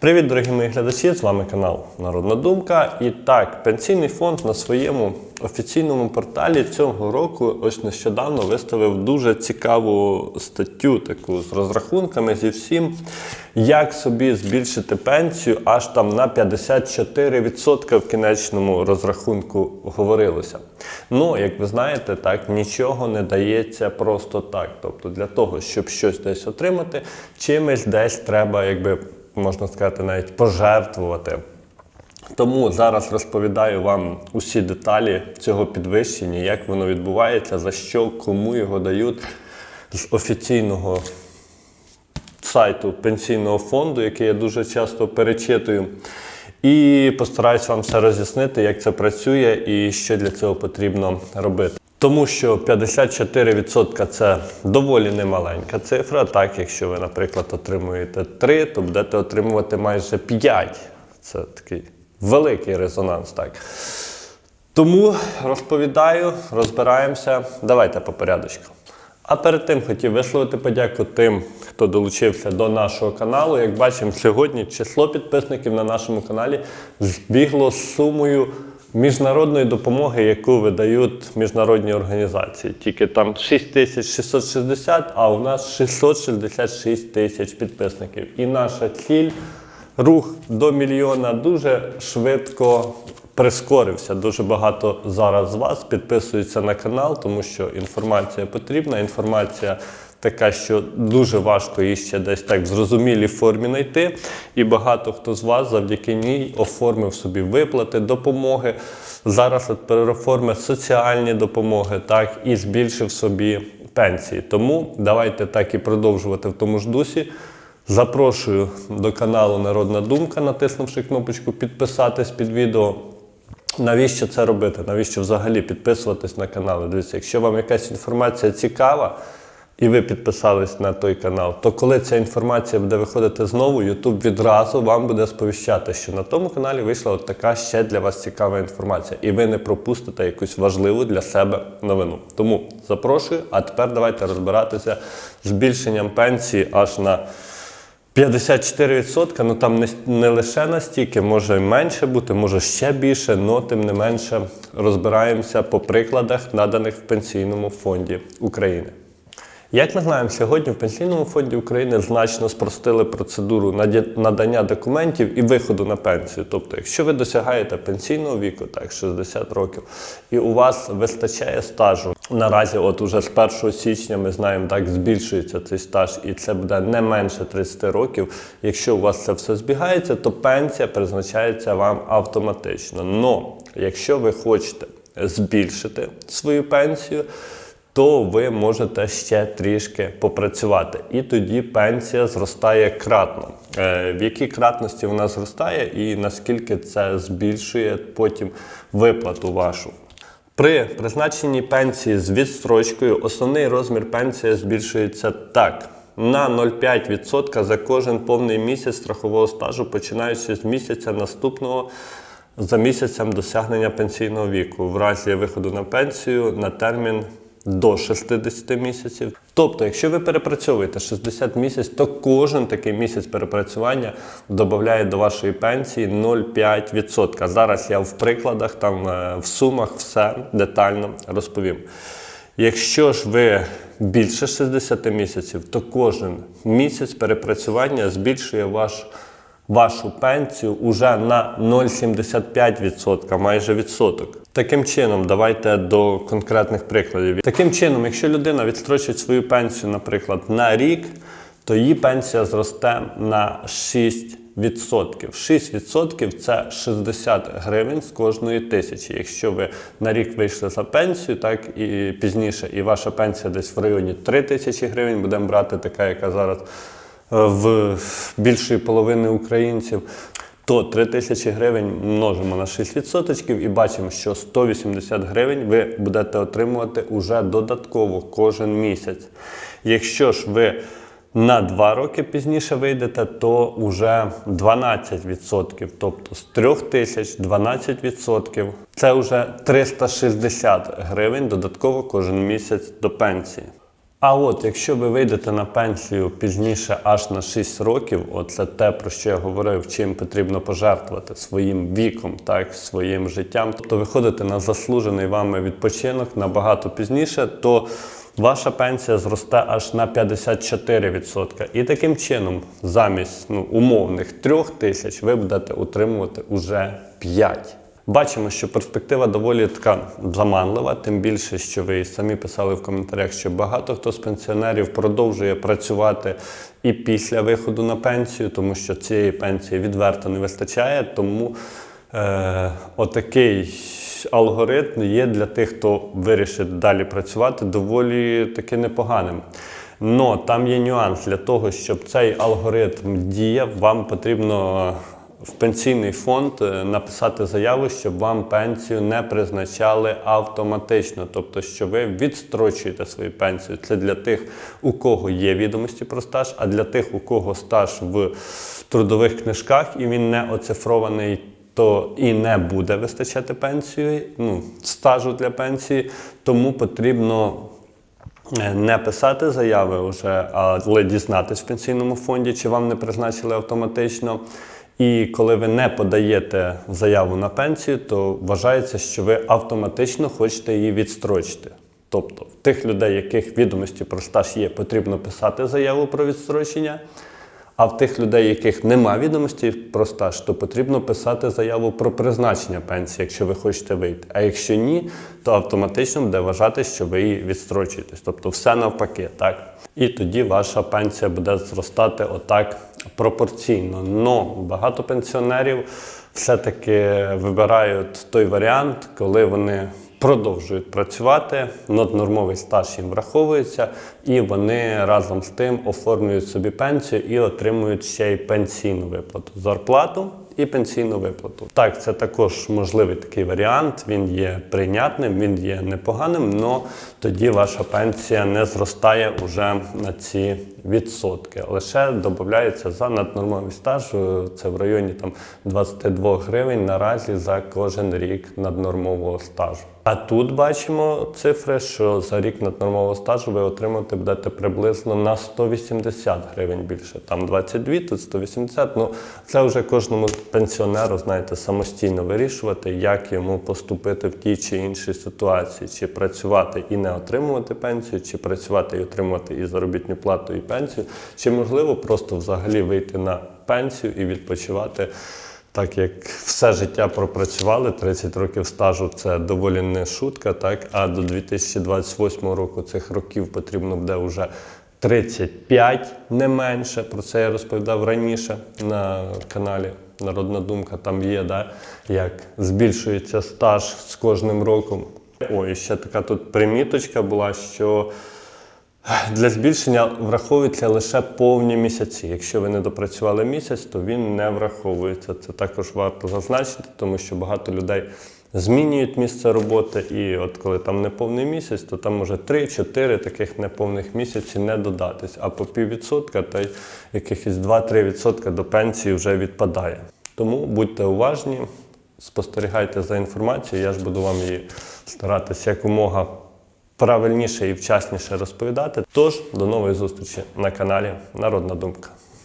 Привіт, дорогі мої глядачі! З вами канал Народна Думка. І так, пенсійний фонд на своєму офіційному порталі цього року ось нещодавно виставив дуже цікаву статтю, таку з розрахунками зі всім, як собі збільшити пенсію аж там на 54% в кінечному розрахунку говорилося. Ну, як ви знаєте, так нічого не дається просто так. Тобто для того, щоб щось десь отримати, чимось десь треба, якби можна сказати, навіть пожертвувати. Тому зараз розповідаю вам усі деталі цього підвищення, як воно відбувається, за що, кому його дають з офіційного сайту пенсійного фонду, який я дуже часто перечитую. І постараюсь вам все роз'яснити, як це працює і що для цього потрібно робити. Тому що 54% це доволі немаленька цифра. Так, якщо ви, наприклад, отримуєте 3, то будете отримувати майже 5. Це такий великий резонанс. Так. Тому розповідаю, розбираємося. Давайте по порядочку. А перед тим хотів висловити подяку тим, хто долучився до нашого каналу. Як бачимо, сьогодні число підписників на нашому каналі збігло з сумою міжнародної допомоги, яку видають міжнародні організації. Тільки там 6660, а у нас 666 тисяч підписників. І наша ціль рух до мільйона дуже швидко прискорився. Дуже багато зараз з вас підписується на канал, тому що інформація потрібна. Інформація така, що дуже важко її ще десь так в зрозумілій формі знайти. І багато хто з вас завдяки ній оформив собі виплати, допомоги. Зараз от переоформив соціальні допомоги, так і збільшив собі пенсії. Тому давайте так і продовжувати в тому ж дусі. Запрошую до каналу Народна Думка, натиснувши кнопочку підписатись під відео. Навіщо це робити? Навіщо взагалі підписуватись на канал? Дивіться, якщо вам якась інформація цікава і ви підписались на той канал, то коли ця інформація буде виходити знову, YouTube відразу вам буде сповіщати, що на тому каналі вийшла от така ще для вас цікава інформація, і ви не пропустите якусь важливу для себе новину. Тому запрошую, а тепер давайте розбиратися з збільшенням пенсії аж на. 54%, ну там не, не лише настільки, може менше бути, може ще більше, але тим не менше розбираємося по прикладах, наданих в Пенсійному фонді України. Як ми знаємо, сьогодні в Пенсійному фонді України значно спростили процедуру надання документів і виходу на пенсію. Тобто, якщо ви досягаєте пенсійного віку, так 60 років, і у вас вистачає стажу. Наразі, от уже з 1 січня, ми знаємо, так збільшується цей стаж, і це буде не менше 30 років. Якщо у вас це все збігається, то пенсія призначається вам автоматично. Но якщо ви хочете збільшити свою пенсію, то ви можете ще трішки попрацювати. І тоді пенсія зростає кратно. Е, В якій кратності вона зростає і наскільки це збільшує потім виплату вашу. При призначенні пенсії з відстрочкою основний розмір пенсії збільшується так. На 0,5% за кожен повний місяць страхового стажу, починаючи з місяця наступного за місяцем досягнення пенсійного віку, в разі виходу на пенсію на термін до 60 місяців. Тобто, якщо ви перепрацьовуєте 60 місяців, то кожен такий місяць перепрацювання додає до вашої пенсії 0,5%. Зараз я в прикладах, там е, в сумах все детально розповім. Якщо ж ви більше 60 місяців, то кожен місяць перепрацювання збільшує ваш вашу пенсію уже на 0,75%, майже відсоток. Таким чином, давайте до конкретних прикладів. Таким чином, якщо людина відстрочить свою пенсію, наприклад, на рік, то її пенсія зросте на 6%. 6% це 60 гривень з кожної тисячі. Якщо ви на рік вийшли за пенсію, так і пізніше, і ваша пенсія десь в районі 3 тисячі гривень, будемо брати така, яка зараз в більшої половини українців, то 3 тисячі гривень множимо на 6% і бачимо, що 180 гривень ви будете отримувати уже додатково кожен місяць. Якщо ж ви на 2 роки пізніше вийдете, то вже 12%. Тобто з 3 тисяч 12% це вже 360 гривень додатково кожен місяць до пенсії. А от якщо ви вийдете на пенсію пізніше аж на 6 років, оце те, про що я говорив, чим потрібно пожертвувати своїм віком, так, своїм життям, тобто виходите на заслужений вами відпочинок набагато пізніше, то ваша пенсія зросте аж на 54%. І таким чином, замість ну, умовних 3 тисяч, ви будете отримувати уже 5. Бачимо, що перспектива доволі така заманлива, тим більше, що ви самі писали в коментарях, що багато хто з пенсіонерів продовжує працювати і після виходу на пенсію, тому що цієї пенсії відверто не вистачає. Тому е, отакий алгоритм є для тих, хто вирішить далі працювати, доволі таки непоганим. Но там є нюанс для того, щоб цей алгоритм діяв, вам потрібно в пенсійний фонд е, написати заяву, щоб вам пенсію не призначали автоматично, тобто, що ви відстрочуєте свою пенсію. Це для тих, у кого є відомості про стаж, а для тих, у кого стаж в трудових книжках і він не оцифрований. То і не буде вистачати пенсії, ну, стажу для пенсії, тому потрібно Е, не писати заяви вже, але дізнатись в пенсійному фонді, чи вам не призначили автоматично. І коли ви не подаєте заяву на пенсію, то вважається, що ви автоматично хочете її відстрочити. Тобто, в тих людей, яких відомості про стаж є, потрібно писати заяву про відстрочення. А в тих людей, яких нема відомості про стаж, то потрібно писати заяву про призначення пенсії, якщо ви хочете вийти. А якщо ні, то автоматично буде вважати, що ви її відстрочуєтесь. Тобто все навпаки, так. І тоді ваша пенсія буде зростати отак пропорційно. Но багато пенсіонерів все-таки вибирають той варіант, коли вони продовжують працювати, наднормовий стаж їм враховується, і вони разом з тим оформлюють собі пенсію і отримують ще й пенсійну виплату, зарплату і пенсійну виплату. Так, це також можливий такий варіант. Він є прийнятним, він є непоганим, але тоді ваша пенсія не зростає уже на ці відсотки. Лише додається за наднормовий стаж. е, Це в районі там 22 гривень наразі за кожен рік наднормового стажу. А тут бачимо цифри, що за рік наднормового стажу ви отримати будете приблизно на 180 гривень більше. Там 22, тут 180. Ну це вже кожному пенсіонеру, знаєте, самостійно вирішувати, як йому поступити в тій чи іншій ситуації, чи працювати і не отримувати пенсію, чи працювати і отримувати і заробітну плату, і пенсію, чи можливо просто взагалі вийти на пенсію і відпочивати. Так як все життя пропрацювали, 30 років стажу це доволі не шутка, так а до 2028 року цих років потрібно буде вже 35 не менше. Про це я розповідав раніше на каналі Народна Думка. Там є, да, як збільшується стаж з кожним роком. Ой, ще така тут приміточка була, що для збільшення враховуються лише повні місяці. Якщо ви не допрацювали місяць, то він не враховується. Це також варто зазначити, тому що багато людей змінюють місце роботи, і от коли там неповний місяць, то там може 3-4 таких неповних місяці не додатись, а по піввідсотка та й якихось 2-3% до пенсії вже відпадає. Тому будьте уважні, спостерігайте за інформацією, я ж буду вам її старатися якомога правильніше і вчасніше розповідати. Тож до нової зустрічі на каналі Народна Думка.